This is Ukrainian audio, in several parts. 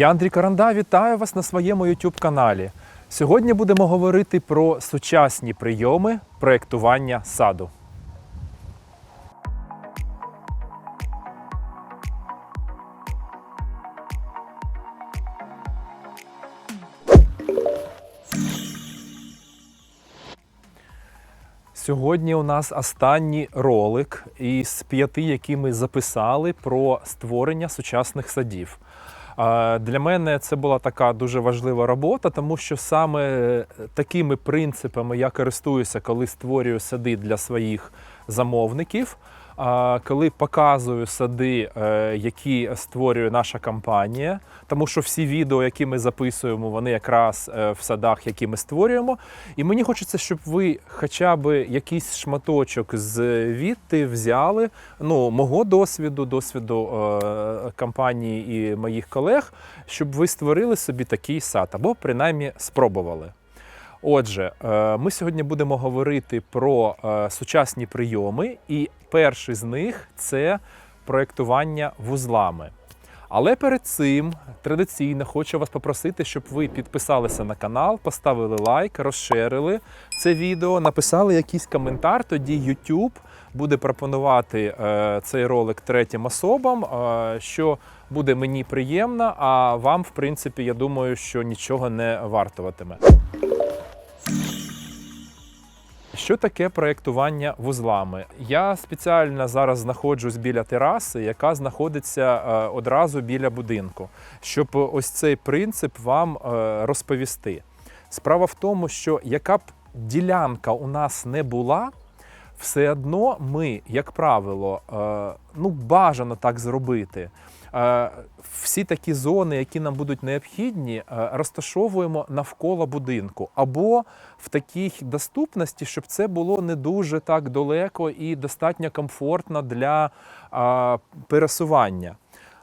Я Андрій Каранда, вітаю вас на своєму YouTube каналі. Сьогодні будемо говорити про сучасні прийоми проєктування саду. Сьогодні у нас останній ролик із п'яти, які ми записали про створення сучасних садів. Для мене це була така дуже важлива робота, тому що саме такими принципами я користуюся, коли створюю сади для своїх замовників. Коли показую сади, е, які створює наша компанія, тому що всі відео, які ми записуємо, вони якраз е, в садах, які ми створюємо. І мені хочеться, щоб ви хоча б якийсь шматочок звідти взяли ну, мого досвіду, досвіду е, компанії і моїх колег, щоб ви створили собі такий сад або принаймні спробували. Отже, е, ми сьогодні будемо говорити про е, сучасні прийоми, і перший з них це проєктування вузлами. Але перед цим традиційно хочу вас попросити, щоб ви підписалися на канал, поставили лайк, розширили це відео, написали якийсь коментар. Тоді YouTube буде пропонувати е, цей ролик третім особам, що буде мені приємно, а вам, в принципі, я думаю, що нічого не вартуватиме. Що таке проєктування вузлами? Я спеціально зараз знаходжусь біля тераси, яка знаходиться е, одразу біля будинку, щоб ось цей принцип вам е, розповісти. Справа в тому, що яка б ділянка у нас не була, все одно ми, як правило, е, ну бажано так зробити. Е, Всі такі зони, які нам будуть необхідні, е, розташовуємо навколо будинку або в такій доступності, щоб це було не дуже так далеко і достатньо комфортно для пересування.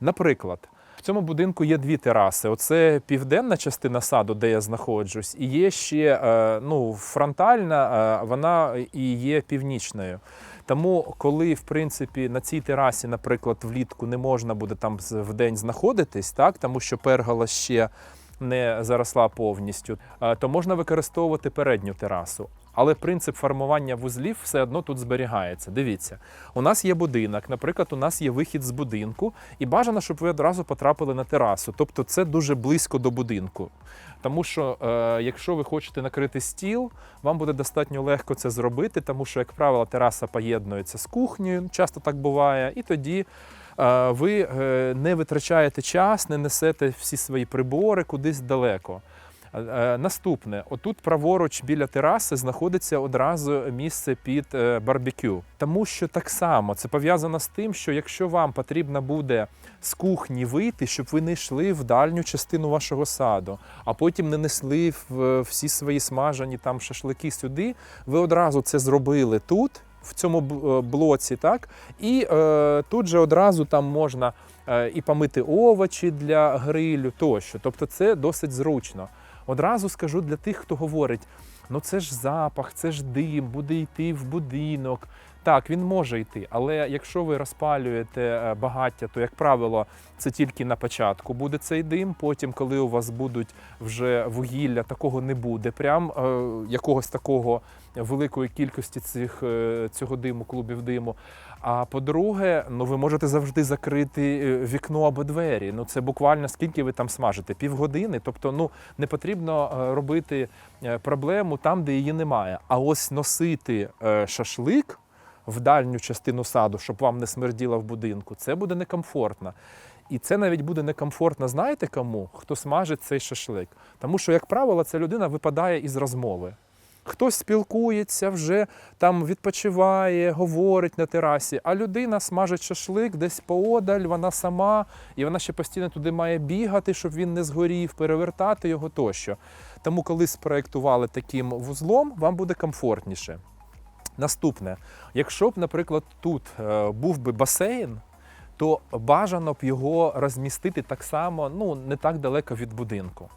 Наприклад, в цьому будинку є дві тераси. Оце південна частина саду, де я знаходжусь, і є ще е, ну, фронтальна, вона і є північною. Тому, коли в принципі на цій терасі, наприклад, влітку не можна буде там в день знаходитись, так тому що пергола ще не заросла повністю, е, то можна використовувати передню терасу. Але принцип формування вузлів все одно тут зберігається. Дивіться, у нас є будинок, наприклад, у нас є вихід з будинку, і бажано, щоб ви одразу потрапили на терасу. Тобто це дуже близько до будинку. Тому що е, якщо ви хочете накрити стіл, вам буде достатньо легко це зробити, тому що, як правило, тераса поєднується з кухнею, часто так буває, і тоді е, ви е, не витрачаєте час, не несете всі свої прибори кудись далеко. Е, е, Наступне, отут праворуч біля тераси знаходиться одразу місце під е, барбекю. Тому що так само це пов'язано з тим, що якщо вам потрібно буде з кухні вийти, щоб ви не йшли в дальню частину вашого саду, а потім не несли всі свої смажені там шашлики сюди, ви одразу це зробили тут. В цьому блоці, так і е, тут же одразу там можна е, і помити овочі для грилю тощо. Тобто це досить зручно. Одразу скажу для тих, хто говорить: ну це ж запах, це ж дим, буде йти в будинок. Так, він може йти, але якщо ви розпалюєте е, багаття, то, як правило, це тільки на початку буде цей дим. Потім, коли у вас будуть вже вугілля, такого не буде. Прям е, якогось такого великої кількості цих, е, цього диму, клубів диму. А по-друге, ну ви можете завжди закрити е, вікно або двері. Ну це буквально скільки ви там смажите? Півгодини. Тобто, ну не потрібно робити проблему там, де її немає. А ось носити шашлик в дальню частину саду, щоб вам не смерділо в будинку, це буде некомфортно. І це навіть буде некомфортно, знаєте кому? Хто смажить цей шашлик. Тому що, як правило, ця людина випадає із розмови. Хтось спілкується, вже там відпочиває, говорить на терасі, а людина смажить шашлик десь поодаль, вона сама, і вона ще постійно туди має бігати, щоб він не згорів, перевертати його тощо. Тому, коли спроєктували таким вузлом, вам буде комфортніше. Наступне, якщо б, наприклад, тут е, був би басейн, то бажано б його розмістити так само, ну не так далеко від будинку.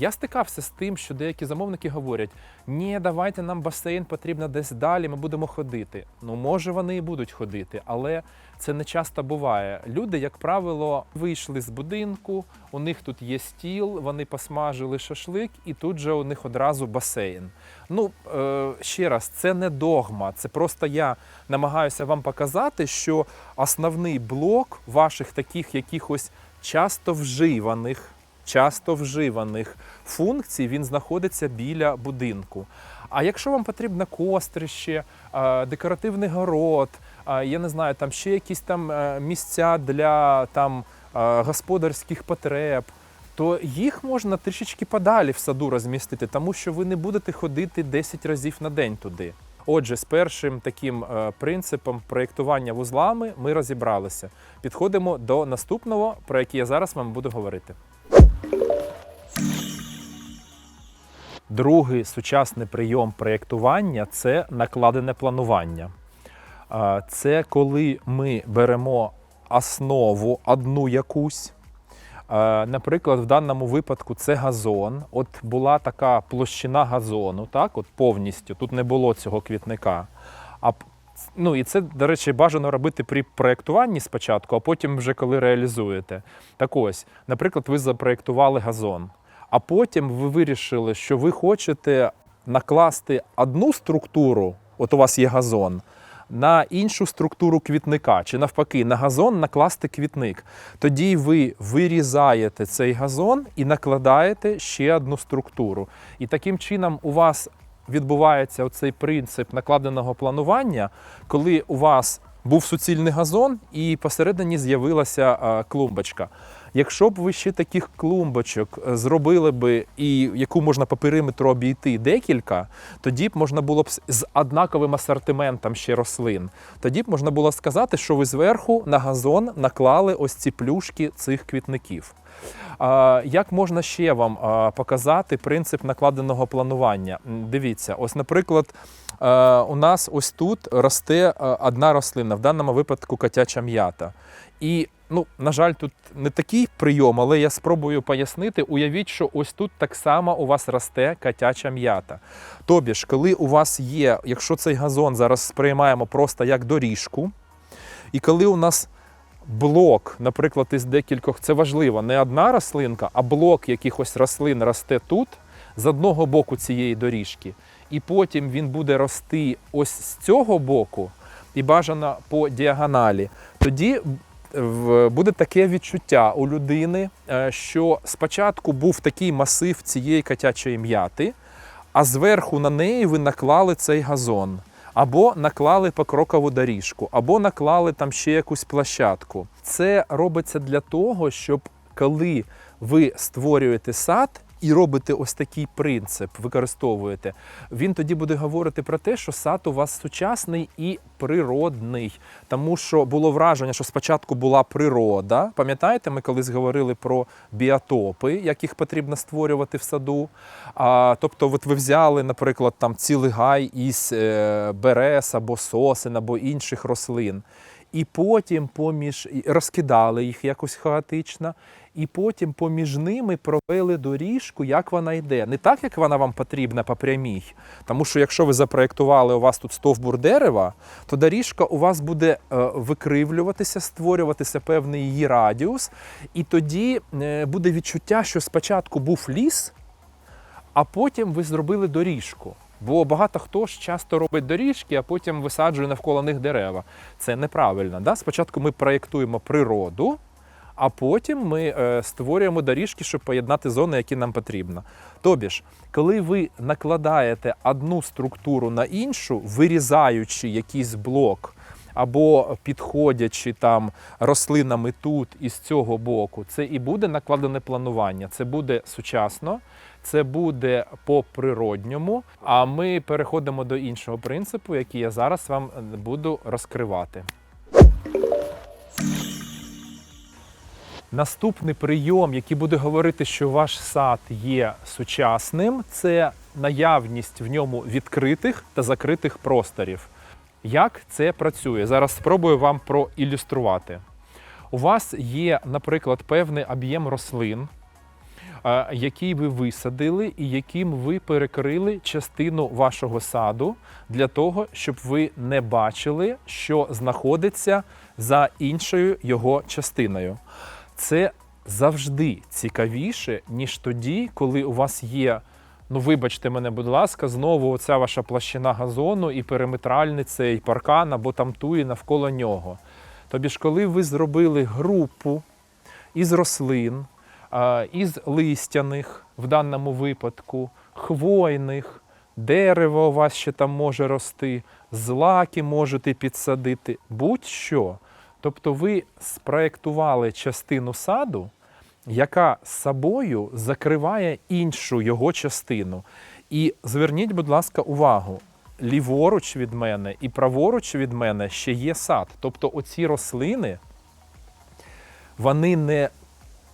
Я стикався з тим, що деякі замовники говорять: ні, давайте нам басейн потрібно десь далі, ми будемо ходити. Ну, може, вони і будуть ходити, але це не часто буває. Люди, як правило, вийшли з будинку, у них тут є стіл, вони посмажили шашлик, і тут же у них одразу басейн. Ну, е, ще раз, це не догма, це просто я намагаюся вам показати, що основний блок ваших таких якихось часто вживаних, часто вживаних функцій він знаходиться біля будинку. А якщо вам потрібно кострище, е, декоративний город, е, я не знаю, там ще якісь там е, місця для там господарських потреб. То їх можна трішечки подалі в саду розмістити, тому що ви не будете ходити 10 разів на день туди. Отже, з першим таким принципом проєктування вузлами ми розібралися. Підходимо до наступного, про який я зараз вам буду говорити. Другий сучасний прийом проєктування це накладене планування. Це коли ми беремо основу одну якусь. Наприклад, в даному випадку це газон. От була така площина газону, так, от повністю. Тут не було цього квітника. А ну і це, до речі, бажано робити при проєктуванні спочатку, а потім вже коли реалізуєте. Так ось, наприклад, ви запроєктували газон, а потім ви вирішили, що ви хочете накласти одну структуру, от у вас є газон, на іншу структуру квітника, чи навпаки, на газон накласти квітник. Тоді ви вирізаєте цей газон і накладаєте ще одну структуру. І таким чином у вас відбувається оцей принцип накладеного планування, коли у вас був суцільний газон і посередині з'явилася е, клумбочка. Якщо б ви ще таких клумбочок е, зробили би і яку можна по периметру обійти декілька, тоді б можна було б з- однаковим асортиментом ще рослин. Тоді б можна було сказати, що ви зверху на газон наклали ось ці плюшки цих квітників. Як можна ще вам показати принцип накладеного планування? Дивіться, ось, наприклад, е, у нас ось тут росте е, одна рослина, в даному випадку котяча м'ята. І, ну, на жаль, тут не такий прийом, але я спробую пояснити. Уявіть, що ось тут так само у вас росте котяча м'ята. Тобі ж, коли у вас є, якщо цей газон зараз сприймаємо просто як доріжку, і коли у нас блок, наприклад, із декількох, це важливо, не одна рослинка, а блок якихось рослин росте тут, з одного боку цієї доріжки, і потім він буде рости ось з цього боку, і бажано по діагоналі. Тоді буде таке відчуття у людини, е, що спочатку був такий масив цієї котячої м'яти, а зверху на неї ви наклали цей газон. Або наклали покрокову доріжку, або наклали там ще якусь площадку. Це робиться для того, щоб коли ви створюєте сад і робите ось такий принцип, використовуєте, він тоді буде говорити про те, що сад у вас сучасний і природний. Тому що було враження, що спочатку була природа. Пам'ятаєте, ми колись говорили про біотопи, яких потрібно створювати в саду. А, тобто, от ви взяли, наприклад, там цілий гай із е, берез або сосен, або інших рослин. І потім поміж розкидали їх якось хаотично, і потім поміж ними провели доріжку, як вона йде. Не так, як вона вам потрібна по прямій. Тому що якщо ви запроєктували, у вас тут стовбур дерева, то доріжка у вас буде е, викривлюватися, створюватися певний її радіус, і тоді е, буде відчуття, що спочатку був ліс, а потім ви зробили доріжку. Бо багато хто ж часто робить доріжки, а потім висаджує навколо них дерева. Це неправильно. Да? Спочатку ми проєктуємо природу, а потім ми е, створюємо доріжки, щоб поєднати зони, які нам потрібно. Тобі ж, коли ви накладаєте одну структуру на іншу, вирізаючи якийсь блок, або підходячи там рослинами тут і з цього боку, це і буде накладене планування. Це буде сучасно, це буде по природньому. А ми переходимо до іншого принципу, який я зараз вам буду розкривати. Наступний прийом, який буде говорити, що ваш сад є сучасним, це наявність в ньому відкритих та закритих просторів. Як це працює? Зараз спробую вам проілюструвати. У вас є, наприклад, певний об'єм рослин. е, який ви висадили і яким ви перекрили частину вашого саду для того, щоб ви не бачили, що знаходиться за іншою його частиною. Це завжди цікавіше, ніж тоді, коли у вас є. Ну, вибачте мене, будь ласка, знову оця ваша площина газону і периметральний цей паркан або там туї навколо нього. Тобі ж, коли ви зробили групу із рослин, із листяних, в даному випадку, хвойних, дерево у вас ще там може рости, злаки можете підсадити, будь-що. Тобто ви спроєктували частину саду, яка собою закриває іншу його частину. І зверніть, будь ласка, увагу: ліворуч від мене і праворуч від мене ще є сад. Тобто оці рослини, вони не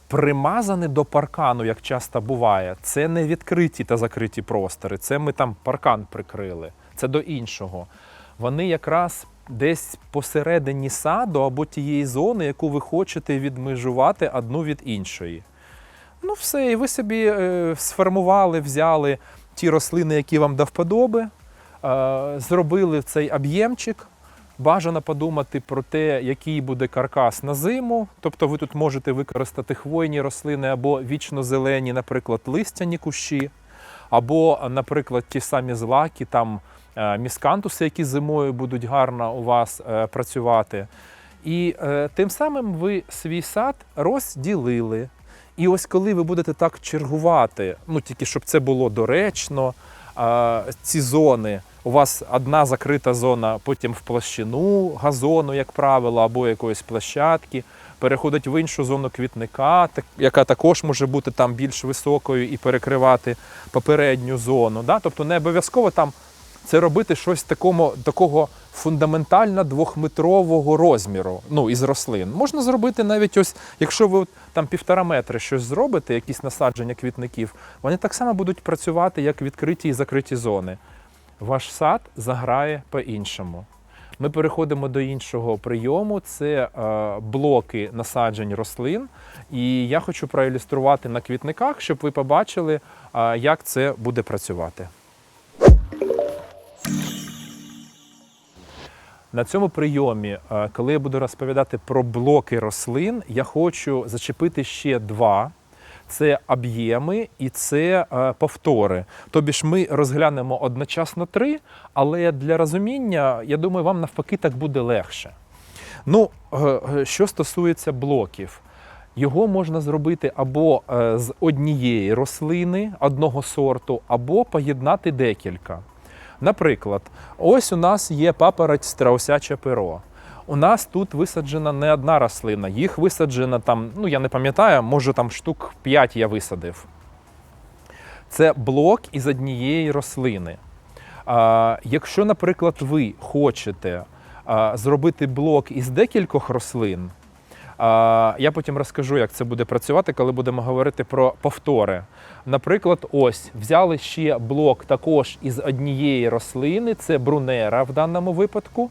примазані до паркану, як часто буває. Це не відкриті та закриті простори. Це ми там паркан прикрили. Це до іншого. Вони якраз десь посередині саду або тієї зони, яку ви хочете відмежувати одну від іншої. Ну, все, і ви собі е, сформували, взяли ті рослини, які вам до вподоби, е, зробили цей об'ємчик. Бажано подумати про те, який буде каркас на зиму. Тобто ви тут можете використати хвойні рослини або вічно-зелені, наприклад, листяні кущі, або, наприклад, ті самі злаки, там міскантуси, які зимою будуть гарно у вас е, працювати. І е, тим самим ви свій сад розділили. І ось коли ви будете так чергувати, ну тільки щоб це було доречно, ці зони. У вас одна закрита зона, потім в площину газону, як правило, або якоїсь площадки, переходить в іншу зону квітника, яка також може бути там більш високою і перекривати попередню зону. Да? Тобто не обов'язково там це робити щось такому, такого фундаментально двохметрового розміру ну, із рослин. Можна зробити навіть ось, якщо ви там півтора метри щось зробите, якісь насадження квітників, вони так само будуть працювати, як відкриті і закриті зони. Ваш сад заграє по-іншому. Ми переходимо до іншого прийому. Це е, блоки насаджень рослин. І я хочу проілюструвати на квітниках, щоб ви побачили, е, як це буде працювати. На цьому прийомі, е, коли я буду розповідати про блоки рослин, я хочу зачепити ще два. Це об'єми і це е, повтори. Тобі ж ми розглянемо одночасно три, але для розуміння, я думаю, вам навпаки так буде легше. Ну, е, що стосується блоків, його можна зробити або з однієї рослини одного сорту, або поєднати декілька. Наприклад, ось у нас є папороть страусяче перо. У нас тут висаджена не одна рослина, їх висаджено там, ну я не пам'ятаю, може там штук 5 я висадив. Це блок із однієї рослини. А, якщо, наприклад, ви хочете а, зробити блок із декількох рослин, я потім розкажу, як це буде працювати, коли будемо говорити про повтори. Наприклад, ось взяли ще блок також із однієї рослини, це брунера в даному випадку.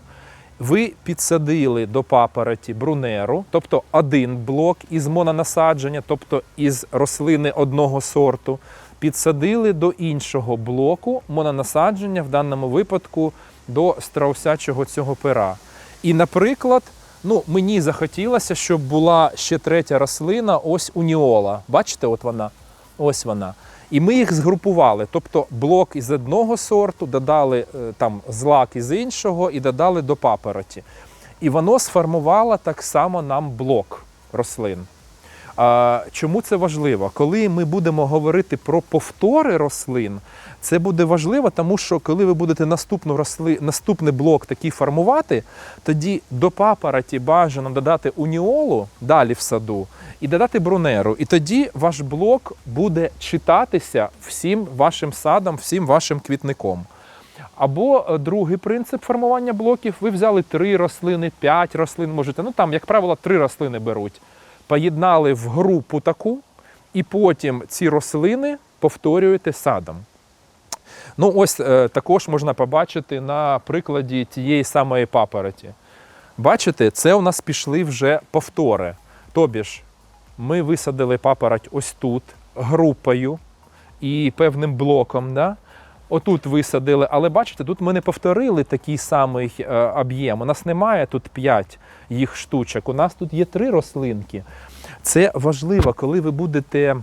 Ви підсадили до папороті брунеру, тобто один блок із мононасадження, тобто із рослини одного сорту, підсадили до іншого блоку мононасадження, в даному випадку до страусячого цього пера. І, наприклад, ну, мені захотілося, щоб була ще третя рослина, ось уніола. Бачите, от вона, ось вона. І ми їх згрупували. Тобто блок із одного сорту, додали е, там злак із іншого і додали до папороті. І воно сформувало так само нам блок рослин. Чому це важливо? Коли ми будемо говорити про повтори рослин, це буде важливо, тому що коли ви будете наступну росли, наступний блок такий формувати, тоді до папороті бажано додати уніолу далі в саду і додати брунеру. І тоді ваш блок буде читатися всім вашим садом, всім вашим квітником. Або е, другий принцип формування блоків: ви взяли три рослини, п'ять рослин можете. Ну там, як правило, три рослини беруть. Поєднали в групу таку, і потім ці рослини повторюєте садом. Ну, ось е, також можна побачити на прикладі тієї самої папороті. Бачите, це у нас пішли вже повтори. Тобі ж, ми висадили папороть ось тут, групою і певним блоком. Да? Отут висадили, але бачите, тут ми не повторили такий самий е, об'єм. У нас немає тут 5 їх штучок. У нас тут є три рослинки. Це важливо, коли ви будете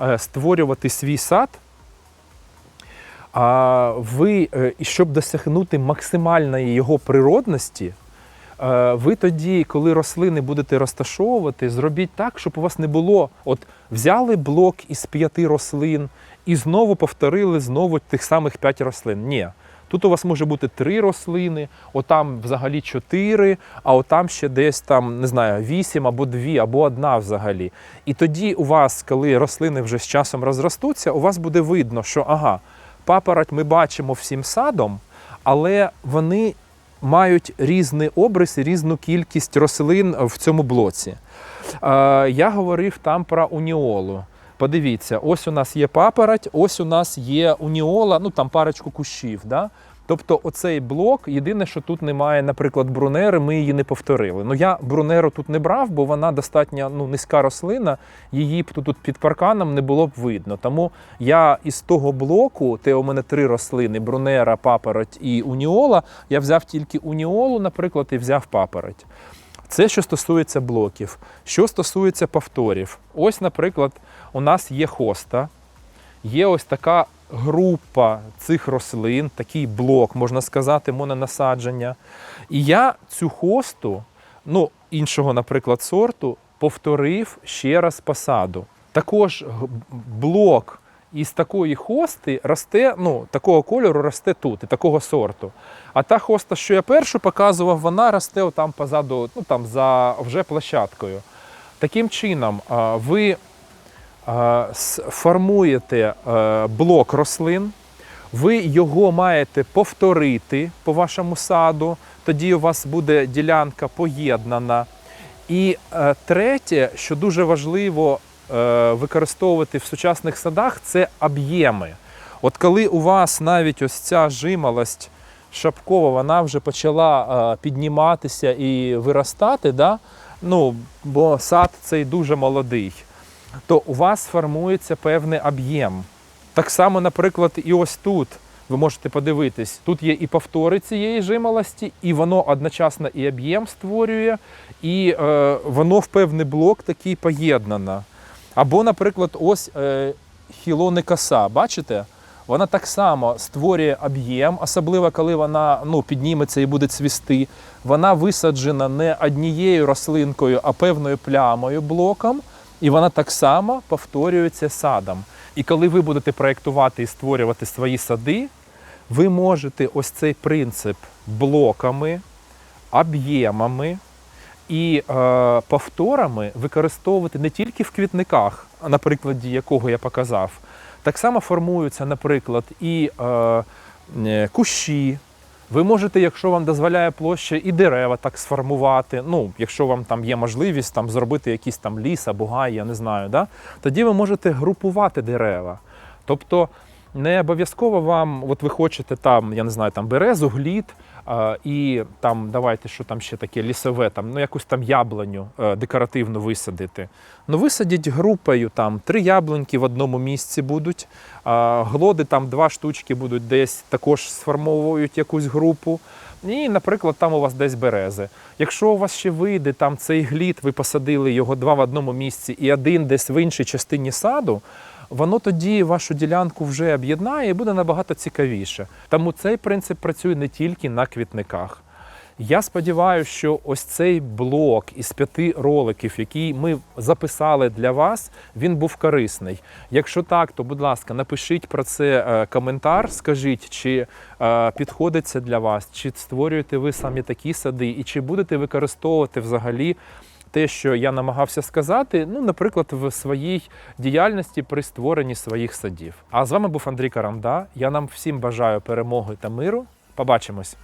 е, створювати свій сад. А ви, е, щоб досягнути максимальної його природності, ви тоді, коли рослини будете розташовувати, зробіть так, щоб у вас не було. От взяли блок із п'яти рослин і знову повторили знову тих самих п'ять рослин. Ні. Тут у вас може бути три рослини, отам взагалі чотири, а отам ще десь там, не знаю, вісім або дві, або одна взагалі. І тоді у вас, коли рослини вже з часом розростуться, у вас буде видно, що ага, папороть ми бачимо всім садом, але вони мають різні обриси, різну кількість рослин в цьому блоці. Е, Я говорив там про уніолу. Подивіться, ось у нас є папороть, ось у нас є уніола, ну там парочку кущів. Да? Тобто оцей блок, єдине, що тут немає, наприклад, брунери, ми її не повторили. Ну я брунеру тут не брав, бо вона достатньо ну, низька рослина, її б тут, під парканом не було б видно. Тому я із того блоку, те у мене три рослини: брунера, папороть і уніола. Я взяв тільки уніолу, наприклад, і взяв папороть. Це що стосується блоків. Що стосується повторів, ось, наприклад, у нас є хоста, є ось така група цих рослин, такий блок, можна сказати, мононасадження. І я цю хосту, ну, іншого, наприклад, сорту, повторив ще раз посаду. Також г- із такої хости росте, ну, такого кольору росте тут, і такого сорту. А та хоста, що я першу показував, вона росте отам позаду, ну там за вже площадкою. Таким чином, ви формуєте е, блок рослин, ви його маєте повторити по вашому саду, тоді у вас буде ділянка поєднана. І е, третє, що дуже важливо використовувати в сучасних садах, це об'єми. От коли у вас навіть ось ця жимолость шапкова, вона вже почала е, підніматися і виростати, да? ну, бо сад цей дуже молодий, то у вас формується певний об'єм. Так само, наприклад, і ось тут. Ви можете подивитись, тут є і повтори цієї жимолості, і воно одночасно і об'єм створює, і е, воно в певний блок такий поєднано. Або, наприклад, ось е, хілоникаса, бачите? Вона так само створює об'єм, особливо коли вона ну, підніметься і буде цвісти. Вона висаджена не однією рослинкою, а певною плямою блоком, і вона так само повторюється садом. І коли ви будете проєктувати і створювати свої сади, ви можете ось цей принцип блоками, об'ємами і е, повторами використовувати не тільки в квітниках, на прикладі якого я показав. Так само формуються, наприклад, і е, е, кущі. Ви можете, якщо вам дозволяє площа, і дерева так сформувати. Ну, якщо вам там є можливість там зробити якийсь там ліс або гай, я не знаю, да? тоді ви можете групувати дерева. Тобто не обов'язково вам, от ви хочете там, я не знаю, там березу, глід, і там давайте, що там ще таке лісове, там ну якусь там яблуню е, декоративну висадити. Ну висадіть групою там три яблуньки в одному місці будуть, глоди там два штучки будуть десь також сформовують якусь групу. І, наприклад, там у вас десь берези. Якщо у вас ще вийде там цей глід, ви посадили його два в одному місці і один десь в іншій частині саду, воно тоді вашу ділянку вже об'єднає і буде набагато цікавіше. Тому цей принцип працює не тільки на квітниках. Я сподіваюся, що ось цей блок із п'яти роликів, який ми записали для вас, він був корисний. Якщо так, то будь ласка, напишіть про це е, коментар, скажіть, чи е, підходить це для вас, чи створюєте ви самі такі сади, і чи будете використовувати взагалі те, що я намагався сказати, ну, наприклад, в своїй діяльності при створенні своїх садів. А з вами був Андрій Карамда. Я нам всім бажаю перемоги та миру. Побачимось!